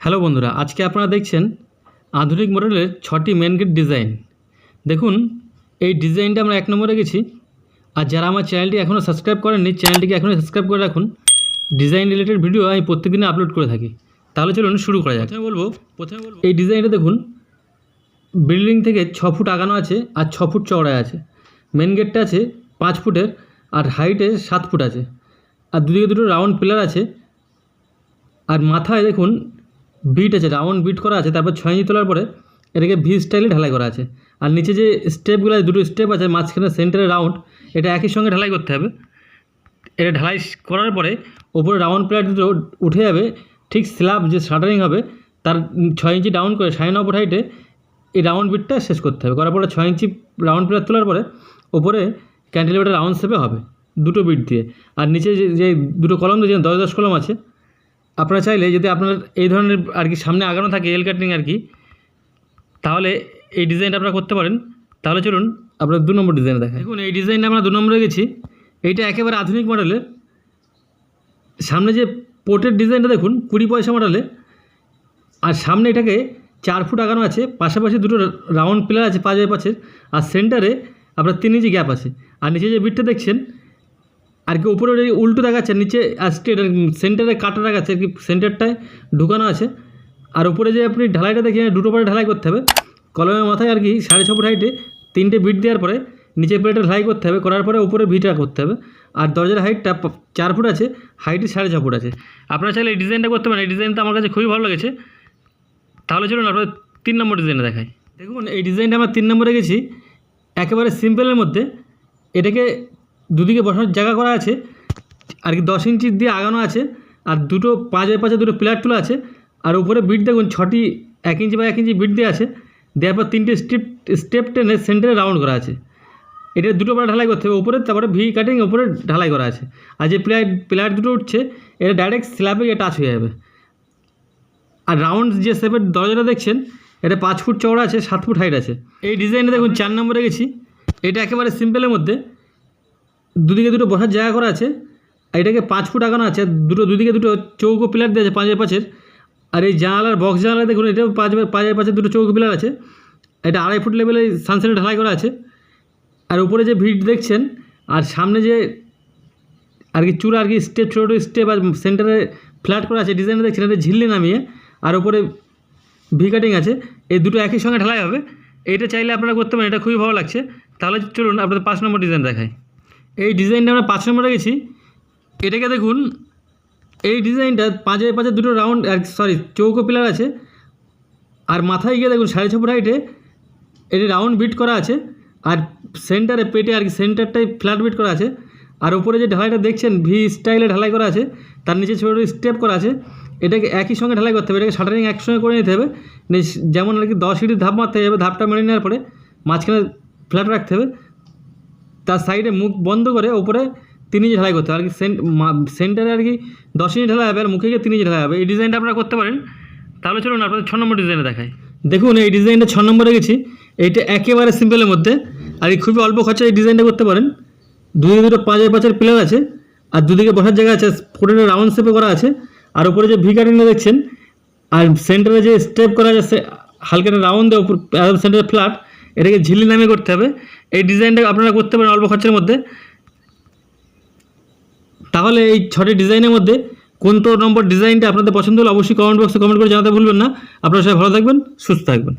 Hello বন্ধুরা আজকে আপনারা দেখছেন আধুনিক মডেলের ছটি মেন গেট ডিজাইন দেখুন এই ডিজাইনটা আমরা এক নম্বরে গেছি। আর যারা আমার চ্যানেলটি এখনও সাবস্ক্রাইব করেননি চ্যানেলটিকে এখনও সাবস্ক্রাইব করে রাখুন। ডিজাইন রিলেটেড ভিডিও আমি প্রত্যেকদিনে আপলোড করে থাকি। তাহলে চলুন শুরু করা যাক। প্রথমে বলব প্রথমে বলব। এই ডিজাইনটা দেখুন বিল্ডিং থেকে ছ ফুট আগানো আছে আর ছ ফুট চওড়ায় আছে। মেন গেটটা আছে পাঁচ ফুটের আর হাইটে সাত ফুট আছে। আর দুদিকে দুটো রাউন্ড পিলার আছে। আর মাথায় দেখুন বিট আছে রাউন্ড বিট করা আছে, তারপর ছয় ইঞ্চি তোলার পরে এটাকে ভি স্টাইলে ঢালাই করা আছে। আর নিচে যে স্টেপগুলো আছে, দুটো স্টেপ আছে, মাঝখানে সেন্টারে রাউন্ড এটা একই সঙ্গে ঢালাই করতে হবে। এটা ঢালাই করার পরে ওপরে রাউন্ড প্লেট দুটো উঠে যাবে, ঠিক স্ল্যাব যে শাটারিং হবে, তার ছয় ইঞ্চি ডাউন করে সাড়ে ন ফুট হাইটে এই রাউন্ড বিটটা শেষ করতে হবে। করার পরে ছয় ইঞ্চি রাউন্ড প্লেট তোলার পরে ওপরে ক্যান্টিলিভারটা রাউন্ড শেপে হবে, দুটো বিট দিয়ে। আর নিচে যে যে দুটো কলম দিয়ে দশ দশ কলম আছে আপনারা চাইলে যদি আপনার এই ধরনের আর কি সামনে আগানো থাকে এল কাটিং আর কি, তাহলে এই ডিজাইনটা আপনারা করতে পারেন। তাহলে চলুন আপনার দু নম্বর ডিজাইন দেখেন দেখুন, এই ডিজাইনটা আমরা দু নম্বরে গেছি। এইটা একেবারে আধুনিক মডেলের সামনে যে পোর্টের ডিজাইনটা দেখুন, কুড়ি পয়সা মডেলে আর সামনে এটাকে চার ফুট আগানো আছে। পাশাপাশি দুটো রাউন্ড পিলার আছে পাঁচ বাই পাঁচের। আর সেন্টারে আপনার তিন ইঞ্চি গ্যাপ আছে। আর নিচে যে বিটটা দেখছেন আর কি উপরে উল্টো দেখাচ্ছে, নিচে এটা সেন্টারে কাটা দেখাচ্ছে, আর কি সেন্টারটায় ঢুকানো আছে। আর উপরে যে আপনি ঢালাইটা দেখে দুটো পারে ঢালাই করতে হবে। কলমের মাথায় আর কি সাড়ে ছ ফুট হাইটে তিনটে বিট দেওয়ার পরে নিচে প্লেটে ঢালাই করতে হবে, করার পরে উপরে ভিটা করতে হবে। আর দরজার হাইটটা চার ফুট আছে হাইটে সাড়ে ছ ফুট আছে। আপনারা চাইলে এই ডিজাইনটা করতে পারেন, এই ডিজাইনটা আমার কাছে খুবই ভালো লেগেছে। তাহলে চলুন, আপনাদের তিন নম্বর ডিজাইনটা দেখাই। দেখুন, এই ডিজাইনটা আমরা তিন নম্বরে গেছি, একেবারে সিম্পলের মধ্যে। এটাকে দুদিকে বসানোর জায়গা করা আছে, আর কি দশ ইঞ্চি দিয়ে আগানো আছে, আর দুটো পাঁচ বাই পাঁচে দুটো প্লেয়ার তোলা আছে, আর উপরে বিট দেখুন, ছটি এক ইঞ্চি বা এক ইঞ্চি বিট দেওয়া আছে, দেওয়ার পর তিনটে স্টেপ স্টেপ টেনে সেন্টারে রাউন্ড করা আছে। এটা দুটো পাড়া ঢালাই করতে হবে, উপরে তারপরে ভি কাটিং উপরে ঢালাই করা আছে। আর যে প্লেয়ার প্লেয়ার দুটো উঠছে, এটা ডাইরেক্ট স্ল্যাবে গিয়ে টাচ হয়ে যাবে। আর রাউন্ড যে শেপের দরজাটা দেখছেন, এটা পাঁচ ফুট চওড়া আছে, সাত ফুট হাইট আছে। এই ডিজাইনে দেখুন, চার নম্বরে গেছি। এটা একেবারে সিম্পলের মধ্যে। দুদিকে দুটো বসার জায়গা করা আছে, আর এটাকে পাঁচ ফুট আগানো আছে দুটো দুদিকে দুটো চৌকো পিলার দেওয়া আছে পাঁচ বাই পাঁচের। আর এই জানালার বক্স জানালা দেখুন, এটাও পাঁচ বাই পাঁচ পাঁচের দুটো চৌকো পিলার আছে। এটা আড়াই ফুট লেভেলে সানসেটে ঢালাই করা আছে। আর উপরে যে ভিড় দেখছেন, আর সামনে যে আর কি চূড়া, আর কি স্টেপ ছোটো ছোটো স্টেপ আর সেন্টারে ফ্ল্যাট করা আছে ডিজাইনটা দেখছেন, এটা ঝিল্লি নামিয়ে, আর উপরে ভি কাটিং আছে। এই দুটো একই সঙ্গে ঢালাই হবে। এটা চাইলে আপনারা করতে পারেন, এটা খুবই ভালো লাগছে। তাহলে চলুন, আপনাদের পাঁচ নম্বর ডিজাইন দেখাই। এই ডিজাইনটা আমরা পাঁচ নম্বরে গেছি। এটাকে দেখুন, এই ডিজাইনটা পাঁচে পাঁচে দুটো রাউন্ড সরি চৌকো পিলার আছে। আর মাথায় গিয়ে দেখুন, সাড়ে ছ ফুট হাইটে এটি রাউন্ড বিট করা আছে। আর সেন্টারে পেটে আর কি সেন্টারটাই ফ্ল্যাট বিট করা আছে। আর উপরে যে ঢালাইটা দেখছেন ভি স্টাইলে ঢালাই করা আছে। তার নিচে ছোটো স্টেপ করা আছে। এটাকে একই সঙ্গে ঢালাই করতে হবে। এটাকে শাটারিং একসঙ্গে করে নিতে হবে। যেমন আর কি দশ সিটির ধাপ মারতে হবে, ধাপটা মেরে নেওয়ার পরে মাঝখানে ফ্ল্যাট রাখতে হবে। তার সাইডে মুখ বন্ধ করে ওপরে তিন ইঞ্চি ঢালাই করতে হবে। আর কি সেন্ট সেন্টারে আর কি দশ ইঞ্চি ঢালাই হবে আর মুখে গিয়ে তিন ইঞ্চি ঢালাই হবে। এই ডিজাইনটা আপনারা করতে পারেন। তাহলে চলুন আপনাদের ছ নম্বর ডিজাইনে দেখাই। দেখুন, এই ডিজাইনটা ছ নম্বরে গেছি। এইটা একেবারে সিম্পলের মধ্যে। আর এই খুবই অল্প খরচায় এই ডিজাইনটা করতে পারেন। দুদিকে দুটো পাঁচের পাঁচের পিলার আছে। আর দুদিকে বসার জায়গা আছে। ফোটের রাউন্ড শেপে করা আছে। আর উপরে যে ভি কাটিংটা দেখছেন, আর সেন্টারে যে স্টেপ করা আছে হালকা রাউন্ড দেওয়া সেন্টারে ফ্ল্যাট। এটাকে ঝিল্লি নামে করতে হবে। এই ডিজাইনটা আপনারা করতে পারেন অল্প খরচের মধ্যে। তাহলে এই ছটি ডিজাইনের মধ্যে কোন তো নম্বর ডিজাইনটা আপনাদের পছন্দ হলো অবশ্যই কমেন্ট বক্সে কমেন্ট করে জানাতে ভুলবেন না। আপনারা সবাই ভালো থাকবেন, সুস্থ থাকবেন।